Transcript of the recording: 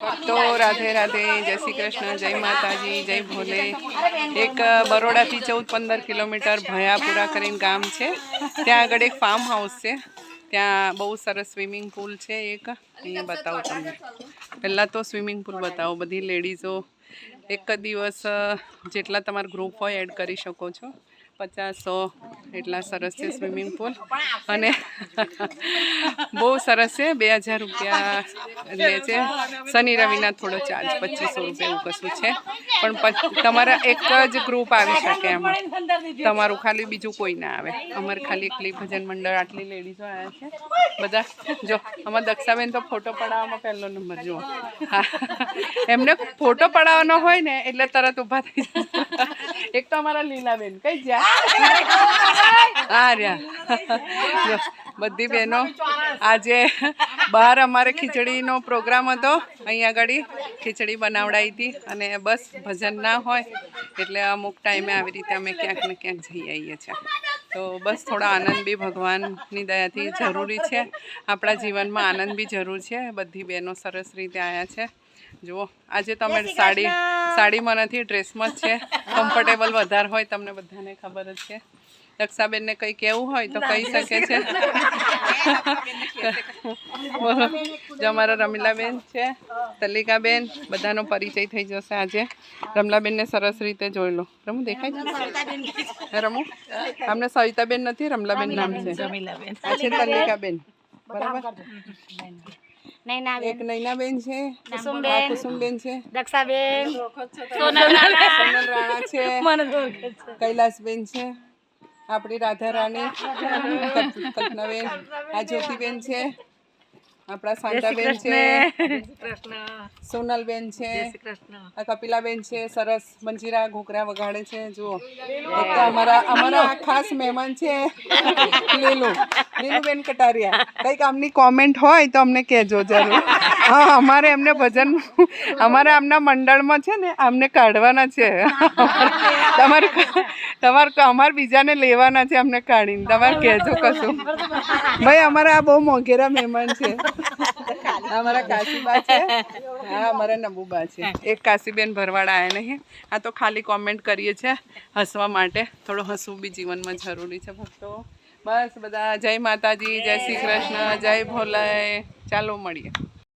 તો રાધે રાધે, જય શ્રી કૃષ્ણ, જય માતાજી, જય ભોલે. એક બરોડાથી ચૌદ, પંદર કિલોમીટર ભયાપુરા કરીને ગામ છે. ત્યાં આગળ એક ફાર્મ હાઉસ છે. ત્યાં બહુ સરસ સ્વિમિંગ પુલ છે એક. અહીંયા બતાવું તમને. પહેલાં તો સ્વિમિંગ પુલ બતાવો. બધી લેડીઝો એક દિવસ જેટલા તમારા ગ્રુપ હોય એડ કરી શકો છો. પચાસ સો એટલા સરસ છે સ્વિમિંગ પુલ. અને બહુ સરસ છે, બે હજાર રૂપિયા લે છે. શનિ રવિના થોડો ચાર્જ પચીસો રૂપિયા એવું કશું છે. પણ તમારા એક જ ગ્રુપ આવી શકે એમાં. તમારું ખાલી બીજું કોઈ ના આવે. અમારે ખાલી એકલી ભજન મંડળ, આટલી લેડીઝો આવ્યા છે. બધા, જો, અમારે દક્ષાબેન તો ફોટો પડાવવામાં પહેલો નંબર, જુઓ. હા. એમને ફોટો પડાવવાનો હોય ને, એટલે તરત ઊભા થઈ જાય. એક તો અમારા લીલાબેન. કઈ જ્યાં? હા રહ્યા બધી બહેનો આજે બહાર અમારે ખીચડીનો પ્રોગ્રામ હતો. અહીંયા આગળ ખીચડી બનાવડાવી હતી અને બસ ભજન ના હોય એટલે અમુક ટાઈમે આવી રીતે અમે ક્યાંક ને ક્યાંક જઈ આવીએ છીએ. તો બસ થોડો આનંદ બી ભગવાનની દયાથી જરૂરી છે. આપણા જીવનમાં આનંદ બી જરૂર છે. બધી બહેનો સરસ રીતે આવ્યા છે. જુઓ આજે તમે સાડી સાડીમાં નથી ડ્રેસમાં જ છે. કમ્ફર્ટેબલ વધારે હોય તમને બધાને ખબર જ છે. દક્ષાબેનને કંઈ કહેવું હોય તો કહી શકે છે. બોલો. જો અમારા રમીલાબેન છે તલિકાબેન બધાનો પરિચય થઈ જશે આજે. રમલાબેનને સરસ રીતે જોઈ લો. રમું દેખાય છે? રમું? રમુ અમને સવિતાબેન નથી રમલાબેન નામ છે. આ છે તલિકાબેન. બરાબર? એક નૈનાબેન છે કુસુમબેન. છે. દક્ષાબેન સોનલ રાણા. છે. કૈલાસબેન છે. આપણી રાધા રાણી. કલ્પ- કલ્પનાબેન. આ જ્યોતિબેન છે. આપણા શાંતાબેન છે. સોનલબેન છે. આ કપિલાબેન છે સરસ મંજીરા ઘોઘરા વગાડે છે જુઓ. અમારા અમારા ખાસ મહેમાન છે. લીલુ. લીલુબેન કટારિયા. કંઈક આમની કોમેન્ટ હોય તો અમને કહેજો જરૂર. હા, અમારે એમને ભજન અમારે આમના મંડળમાં છે ને અમને કાઢવાના છે. તમારે તમારે અમારે બીજાને લેવાના છે અમને કાઢીને. તમારે કહેજો કશું. ભાઈ, અમારા આ બહુ મોંઘેરા મહેમાન છે. અમારા કાશીબા છે. હા, અમારા નબુબા છે. એક કાશીબેન ભરવાડા આવ્યા નહીં. આ તો ખાલી કોમેન્ટ કરીએ છીએ હસવા માટે. થોડું હસવું બી જીવનમાં જરૂરી છે, ભક્તો. બસ, બધા. જય માતાજી, જય શ્રી કૃષ્ણ, જય ભોલાય ચાલો, મળીએ.